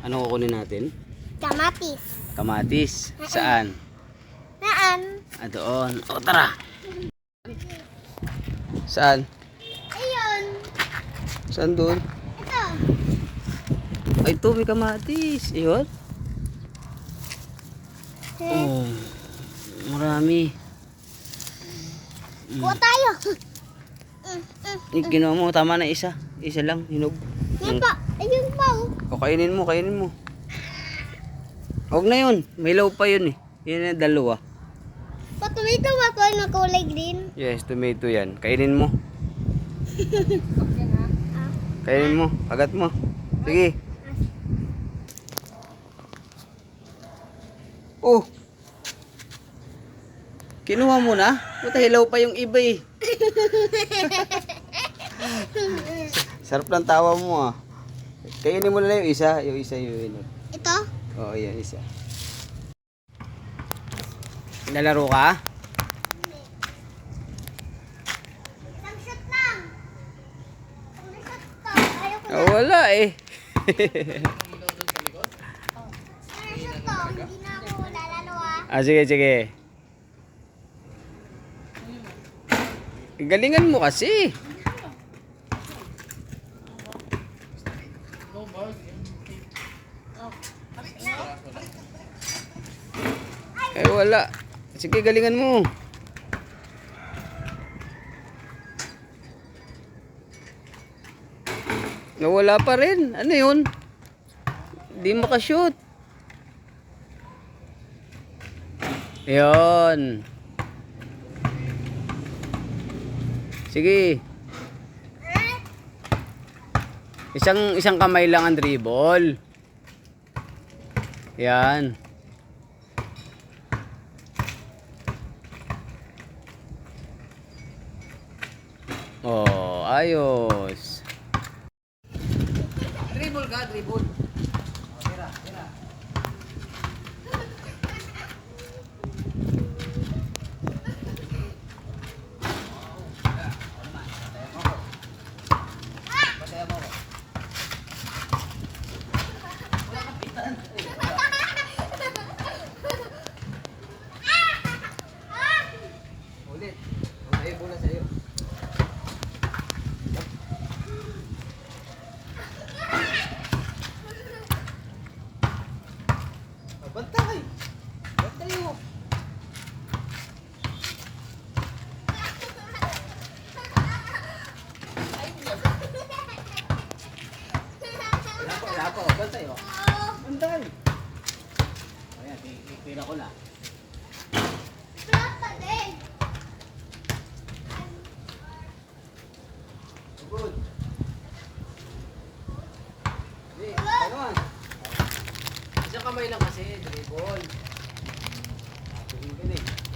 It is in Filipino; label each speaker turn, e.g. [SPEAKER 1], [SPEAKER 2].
[SPEAKER 1] Ano kukunin natin?
[SPEAKER 2] Kamatis.
[SPEAKER 1] Kamatis. Saan?
[SPEAKER 2] Naan?
[SPEAKER 1] Ah, doon. O, tara. Saan?
[SPEAKER 2] Ayun.
[SPEAKER 1] Saan doon?
[SPEAKER 2] Ito.
[SPEAKER 1] Ay, ito may kamatis. Ayun. Oh, marami.
[SPEAKER 2] Kuha tayo. Mm, mm.
[SPEAKER 1] Yung ginawa mo, tama na isa. Isa lang, hinog.
[SPEAKER 2] Yan pa. Ayun pa.
[SPEAKER 1] O, kainin mo, kainin mo. Huwag na yun. May law pa yun eh. Yun yung dalawa.
[SPEAKER 2] Patuloy ito ba ito na kulay green?
[SPEAKER 1] Yes, tomato yan. Kainin mo. Kainin mo. Kagat mo. Sige. Oh. Kinuha mo na? Buta hilaw pa yung iba eh. Sarap ng tawa mo ah. Kainin mo na lang yung isa. Yung isa yung yun.
[SPEAKER 2] Ito?
[SPEAKER 1] Oo, yan isa. Nalaro ka?
[SPEAKER 2] Shot lang. Shot to. Ayoko na.
[SPEAKER 1] Ah, wala eh.
[SPEAKER 2] Shot to. Hindi na ako lalalo ah.
[SPEAKER 1] ah, sige, sige. Galingan mo kasi. Eh, wala. Sige, galingan mo. Nawala pa rin. Ano yun? Di makashoot. Yun. Sige. Isang isang kamay lang ang dribble. Yan. Oh, ayos. Dribble ka, dribble. Ulit. Sa'yo, bola sa'yo. Mo! Wala pa, wala pa. Bantay, oh. Bantay! Ayan, tira ko na.
[SPEAKER 2] Plot pa din.
[SPEAKER 1] Good. Hindi, gano'n. Isang kamay lang kasi, dribble. Tingin ka na eh.